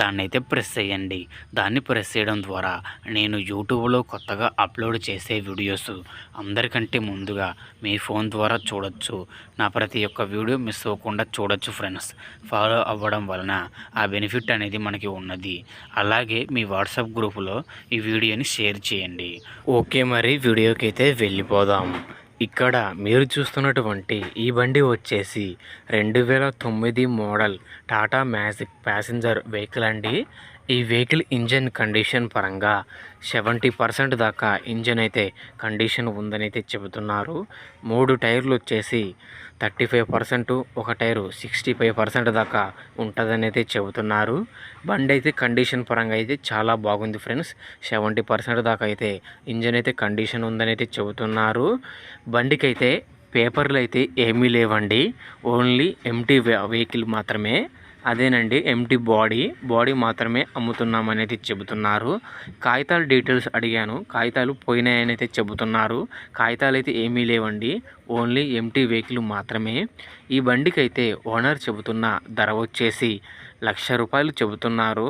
దాన్ని అయితే ప్రెస్ చేయండి. దాన్ని ప్రెస్ చేయడం ద్వారా నేను యూట్యూబ్లో కొత్తగా అప్లోడ్ చేసే వీడియోస్ అందరికంటే ముందుగా మీ ఫోన్ ద్వారా చూడొచ్చు. నా ప్రతి ఒక్క వీడియో మిస్ అవ్వకుండా చూడొచ్చు ఫ్రెండ్స్. ఫాలో అవ్వడం వలన ఆ బెనిఫిట్ అనేది మనకి ఉన్నది. అలాగే మీ వాట్సాప్ గ్రూపులో ఈ వీడియోని షేర్ చేయండి. ఓకే మరి వీడియోకి అయితే వెళ్ళిపోదాం. ఇక్కడ మీరు చూస్తున్నటువంటి ఈ బండి వచ్చేసి రెండు వేల తొమ్మిది model Tata Magic passenger vehicle అండి. ఈ వెహికల్ ఇంజన్ కండిషన్ పరంగా సెవెంటీ పర్సెంట్ దాకా ఇంజన్ అయితే కండిషన్ ఉందని అయితే చెబుతున్నారు. మూడు టైర్లు వచ్చేసి థర్టీ ఫైవ్ పర్సెంట్ ఒక టైరు సిక్స్టీ ఫైవ్ పర్సెంట్ దాకా ఉంటుందని అయితే చెబుతున్నారు. బండి అయితే కండిషన్ పరంగా అయితే చాలా బాగుంది ఫ్రెండ్స్. సెవెంటీ పర్సెంట్ దాకా అయితే ఇంజన్ అయితే కండిషన్ ఉందని అయితే చెబుతున్నారు. బండికి అయితే పేపర్లు అయితే ఏమీ లేవండి. ఓన్లీ ఎంటీ వెహికల్ మాత్రమే. అదేనండి ఎంటీ బాడీ బాడీ మాత్రమే అమ్ముతున్నాం అనేది చెబుతున్నారు. కాగితాల డీటెయిల్స్ అడిగాను. కాగితాలు పోయినాయని అయితే చెబుతున్నారు. కాగితాలు అయితే ఏమీ లేవండి. ఓన్లీ ఎంటీ వెహికల్ మాత్రమే. ఈ బండికి అయితే ఓనర్ చెబుతున్న ధర వచ్చేసి లక్ష రూపాయలు చెబుతున్నారు.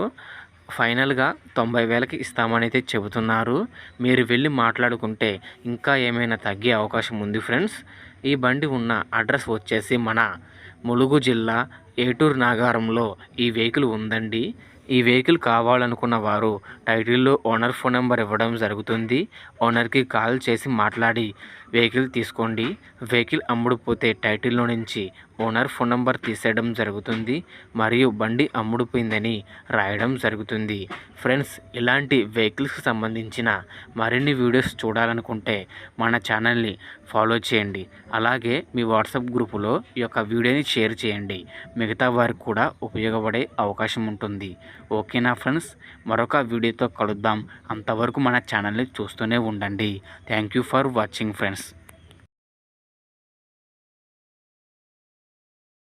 ఫైనల్గా తొంభై వేలకి ఇస్తామని అయితే చెబుతున్నారు. మీరు వెళ్ళి మాట్లాడుకుంటే ఇంకా ఏమైనా తగ్గే అవకాశం ఉంది ఫ్రెండ్స్ ఈ బండి ఉన్న అడ్రస్ వచ్చేసి మన ములుగు జిల్లా ఏటూరు నాగారంలో ఈ వెహికల్ ఉందండి. ఈ వెహికల్ కావాలనుకున్న వారు టైటిల్లో ఓనర్ ఫోన్ నెంబర్ ఇవ్వడం జరుగుతుంది. ఓనర్కి కాల్ చేసి మాట్లాడి వెహికల్ తీసుకోండి. వెహికల్ అమ్ముడుపోతే టైటిల్లో నుంచి ఓనర్ ఫోన్ నెంబర్ తీసేయడం జరుగుతుంది మరియు బండి అమ్ముడుపోయిందని రాయడం జరుగుతుంది. ఫ్రెండ్స్ ఇలాంటి వెహికల్స్కి సంబంధించిన మరిన్ని వీడియోస్ చూడాలనుకుంటే మన ఛానల్ని ఫాలో చేయండి. అలాగే మీ వాట్సాప్ గ్రూపులో ఈ యొక్క వీడియోని షేర్ చేయండి. మిగతా వారికి కూడా ఉపయోగపడే అవకాశం ఉంటుంది. ఓకేనా ఫ్రెండ్స్? మరొక వీడియోతో కలుద్దాం. అంతవరకు మన ఛానల్ని చూస్తూనే ఉండండి. Thank you for watching friends.